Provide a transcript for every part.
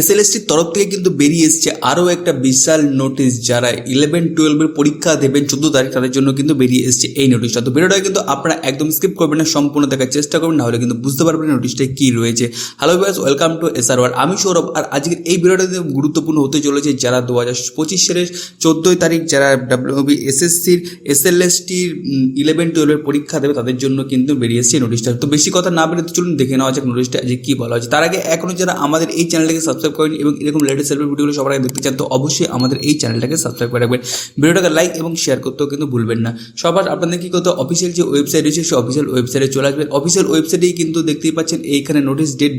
এসএলএসটির তরফ থেকে কিন্তু বেরিয়ে এসছে আরও একটা বিশাল নোটিশ যারা ইলেভেন টুয়েলভের পরীক্ষা দেবেন, চোদ্দ তারিখ তাদের জন্য কিন্তু বেরিয়ে এসছে এই নোটিশটা তো ভিডিওটা কিন্তু আপনারা একদম স্কিপ করবেন না, সম্পূর্ণ দেখার চেষ্টা করবেন নাহলে কিন্তু বুঝতে পারবেন নোটিশটা কী রয়েছে। হ্যালো ভাইস ওয়েলকাম টু এসআর ওয়ার আমি সৌরভ, আর আজকের এই ভিডিওটা কিন্তু গুরুত্বপূর্ণ হতে চলেছে যারা দু হাজার পঁচিশ সালের চোদ্দোই তারিখ, যারা ডাব্লিউবি এসএসসির এসএলএসটির ইলেভেন টুয়েলভের পরীক্ষা দেবে, তাদের জন্য কিন্তু বেরিয়ে এসছে এই নোটিশটা তো বেশি কথা না বেরোতে চলুন, দেখে নেওয়া যাক নোটিশটা আজকে কী বলা হচ্ছে তার আগে এখনও যারা আমাদের এই চ্যানেলটাকে সাবস্ক্রাইব করেন এবং এরকম লেটেস্ট সেলফি ভিডিওগুলো সবার আগে দেখতে চান, তো অবশ্যই আমাদের এই চ্যানেলটাকে সাবস্ক্রাইব করে রাখবেন। ভিডিওটাকে লাইক এবং শেয়ার করতেও কিন্তু ভুলবেন না। সবার আপনাদের কি করতে অফিসিয়াল যে ওয়েবসাইট রয়েছে, সে অফিসিয়াল ওয়েবসাইটে চলে আসবেন অফিসিয়াল ওয়েবসাইটেই কিন্তু দেখতেই পাচ্ছেন, এইখানে নোটিস ডেট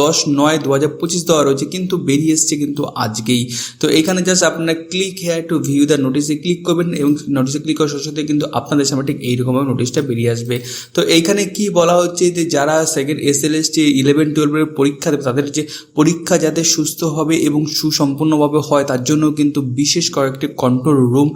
দশ নয় দু হাজার পঁচিশ দেওয়া রয়েছে, কিন্তু বেরিয়ে এসছে কিন্তু আজকেই। তো এখানে জাস্ট আপনারা click here to view the নোটিসে click করবেন এবং নোটিসে ক্লিক করার সাথে সাথে কিন্তু আপনাদের সামনে ঠিক এইরকমভাবে নোটিশটা বেরিয়ে আসবে। তো এইখানে কি বলা হচ্ছে যে যারা second S L S T eleven টুয়েলভের পরীক্ষা দেবে, তাদের যে পরীক্ষা যাতে সুস্থ হবে এবং সুসম্পন্নভাবে হয়, তার জন্য কিন্তু বিশেষ কয়েকটি কন্ট্রোল রুম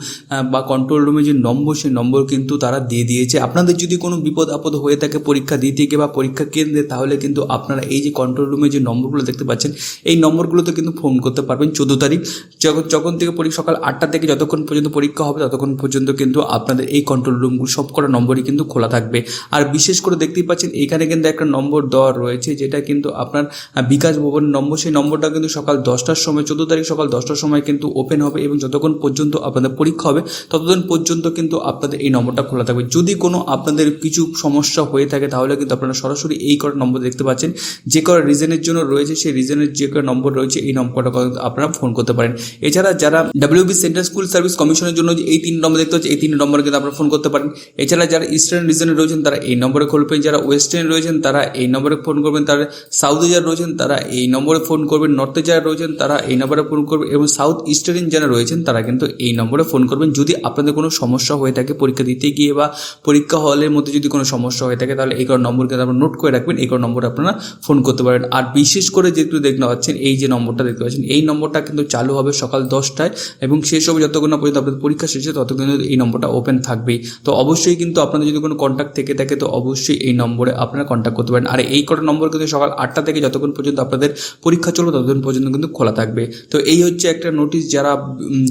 বা কন্ট্রোল রুমের যে নম্বর, সেই নম্বর কিন্তু তারা দিয়ে দিয়েছে। আপনাদের যদি কোনো বিপদ আপদ হয়ে থাকে পরীক্ষা দিতে গিয়ে বা পরীক্ষা কেন্দ্রে, তাহলে কিন্তু আপনারা এই যে কন্ট্রোল রুমে যে নম্বরগুলো দেখতে পাচ্ছেন, এই নম্বরগুলোতে কিন্তু ফোন করতে পারবেন চোদ্দ তারিখ। যখন যখন থেকে পরীক্ষা সকাল আটটা থেকে যতক্ষণ পর্যন্ত পরীক্ষা হবে, ততক্ষণ পর্যন্ত কিন্তু আপনাদের এই কন্ট্রোল রুমগুলো সব কটা নম্বরই কিন্তু খোলা থাকবে। আর বিশেষ করে দেখতেই পাচ্ছেন, এখানে কিন্তু একটা নম্বর দেওয়া রয়েছে, যেটা কিন্তু আপনার বিকাশ ভবনের নম্বর। সেই নম্বরটা কিন্তু সকাল দশটার সময়, চোদ্দ তারিখ সকাল দশটার সময় কিন্তু ওপেন হবে এবং যতক্ষণ পর্যন্ত আপনাদের পরীক্ষা হবে, ততদিন পর্যন্ত কিন্তু আপনাদের এই নম্বরটা খোলা থাকবে। যদি কোনো আপনাদের কিছু সমস্যা হয়ে থাকে, তাহলে কিন্তু আপনারা সরাসরি এই কটা নম্বর দেখতে পাচ্ছেন, যে কটা রিজনের জন্য রয়েছে, সেই রিজনের যে নম্বর রয়েছে, এই নম্বরটা আপনারা ফোন করতে পারেন। এছাড়া যারা ডাব্লিউবি সেন্ট্রাল স্কুল সার্ভিস কমিশনের জন্য এই তিন নম্বর দেখতে হচ্ছে এই তিন নম্বরে কিন্তু আপনারা ফোন করতে পারেন। এছাড়া যারা ইস্টার্ন রিজনে রয়েছেন, তারা এই নম্বরে খুলবেন যারা ওয়েস্টার্ন রয়েছেন, তারা এই নম্বরে ফোন করবেন। তারা সাউথে যারা রয়েছেন, তারা এই নম্বরে ফোন করবেন। নর্থে যারা রয়েছেন, তারা এই নম্বরে ফোন করবেন। এবং সাউথ ইস্টার্ন যারা রয়েছেন, তারা কিন্তু এই নম্বরে ফোন করবেন। যদি আপনাদের কোনো সমস্যা হয়ে থাকে পরীক্ষা দিতে গিয়ে বা পরীক্ষা হলের মধ্যে যদি কোনো সমস্যা হয়ে থাকে, তাহলে এই নম্বর কিন্তু আপনারা নোট করে রাখবেন। এই নম্বরে আপনারা ফোন করতে পারেন। আর বিশেষ করে যেহেতু দেখতে পাচ্ছেন, এই যে নম্বরটা দেখতে পাচ্ছেন, এই নম্বরটা কিন্তু চালু হবে সকাল দশটায় এবং শেষ হবে যতক্ষণ না পর্যন্ত আপনাদের পরীক্ষা শেষে ততক্ষণ কিন্তু এই নম্বরটা ওপেন থাকবেই তো অবশ্যই কিন্তু আপনাদের যদি কোনো কন্ট্যাক্ট থেকে থাকে, তো অবশ্যই এই নম্বরে আপনারা কন্ট্যাক্ট করতে পারেন। আর এই কটা নম্বর কিন্তু সকাল আটটা থেকে যতক্ষণ পর্যন্ত আপনাদের পরীক্ষা চলবে, ততক্ষণ পর্যন্ত কিন্তু খোলা থাকবে। তো এই হচ্ছে একটা নোটিশ যারা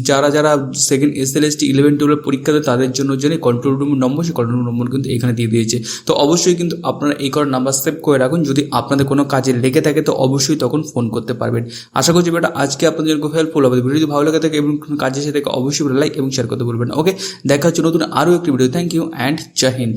যারা যারা second S L S T eleven twelve পরীক্ষা দেয় তাদের জন্য জন্য কন্ট্রোল রুম নম্বর, সেই কন্ট্রোল রুম নম্বর কিন্তু এখানে দিয়ে দিয়েছে। তো অবশ্যই কিন্তু আপনারা এই কটা নাম্বার সেভ করে রাখুন। যদি আপনাদের কোনো কাজে লেগে থাকে, তো অবশ্যই তখন ফোন করতে পারবেন। আশা করছি বেটা আজকে আপনাদের জন্য হেল্পফুল হবে। ভিডিও যদি ভালো লাগে থাকে এবং কোনো কাজে এসে থাকে অবশ্যই লাইক এবং শেয়ার করতে বলবেন ওকে দেখা হচ্ছে নতুন আরও একটি video thank you and Jai Hind